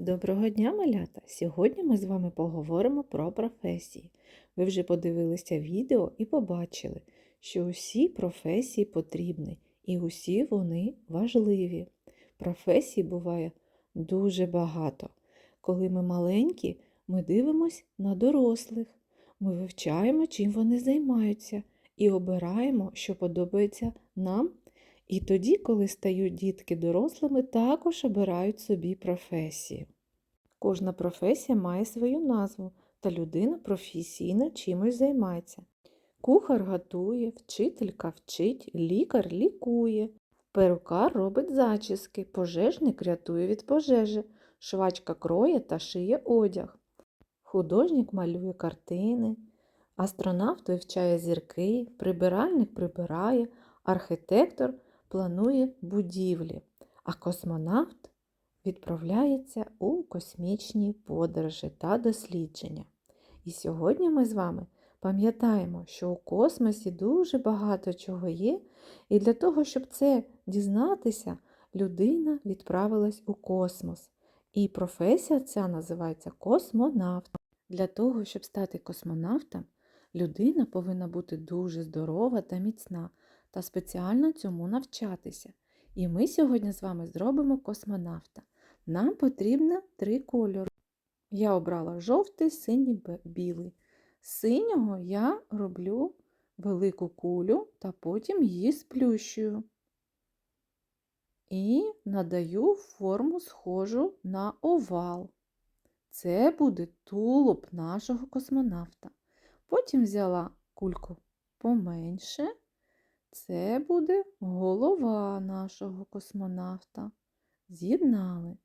Доброго дня, малята! Сьогодні ми з вами поговоримо про професії. Ви вже подивилися відео і побачили, що усі професії потрібні і усі вони важливі. Професій буває дуже багато. Коли ми маленькі, ми дивимось на дорослих, ми вивчаємо, чим вони займаються, і обираємо, що подобається нам. І тоді, коли стають дітки дорослими, також обирають собі професію. Кожна професія має свою назву, та людина професійно чимось займається. Кухар готує, вчителька вчить, лікар лікує, перукар робить зачіски, пожежник рятує від пожежі, швачка кроє та шиє одяг. Художник малює картини, астронавт вивчає зірки, прибиральник прибирає, архітектор планує будівлі, а космонавт відправляється у космічні подорожі та дослідження. І сьогодні ми з вами пам'ятаємо, що у космосі дуже багато чого є, і для того, щоб це дізнатися, людина відправилась у космос. І професія ця називається космонавт. Для того, щоб стати космонавтом, людина повинна бути дуже здорова та міцна та спеціально цьому навчатися. І ми сьогодні з вами зробимо космонавта. Нам потрібно три кольори. Я обрала жовтий, синій, білий. З синього я роблю велику кулю та потім її сплющую. І надаю форму схожу на овал. Це буде тулуб нашого космонавта. Потім взяла кульку поменше. Це буде голова нашого космонавта. З'єднали.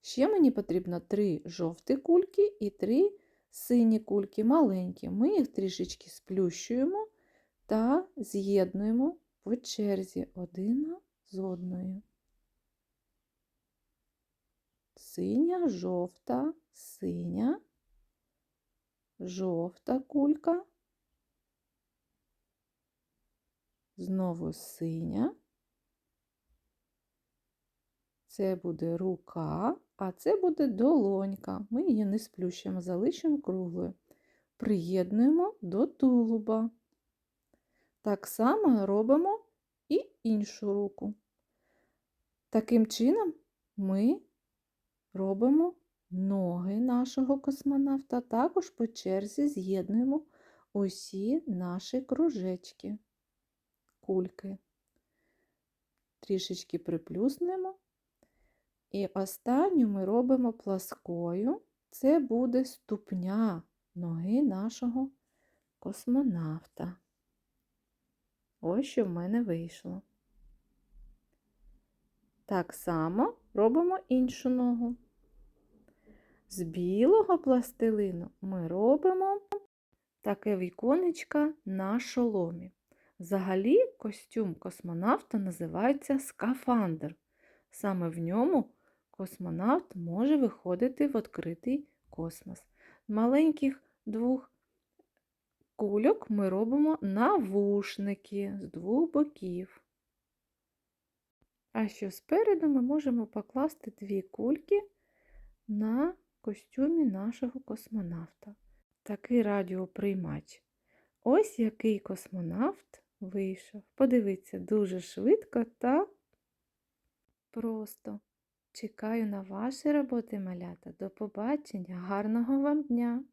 Ще мені потрібно три жовті кульки і три сині кульки маленькі. Ми їх трішечки сплющуємо та з'єднуємо по черзі один з одною. Синя, жовта, синя, жовта кулька. Знову синя. Це буде рука, а це буде долонька. Ми її не сплющуємо, залишимо круглою. Приєднуємо до тулуба. Так само робимо і іншу руку. Таким чином ми робимо ноги нашого космонавта, також по черзі з'єднуємо усі наші кружечки кульки. Трішечки приплюснемо. І останню ми робимо пласкою. Це буде ступня ноги нашого космонавта. Ось що в мене вийшло. Так само робимо іншу ногу. З білого пластилину ми робимо таке віконечко на шоломі. Взагалі, костюм космонавта називається скафандр. Саме в ньому космонавт може виходити в відкритий космос. Маленьких двох кульок ми робимо навушники з двох боків. А що спереду ми можемо покласти дві кульки на костюмі нашого космонавта. Такий радіоприймач. Ось який космонавт вийшов. Подивіться, дуже швидко та просто. Чекаю на ваші роботи, малята. До побачення, гарного вам дня!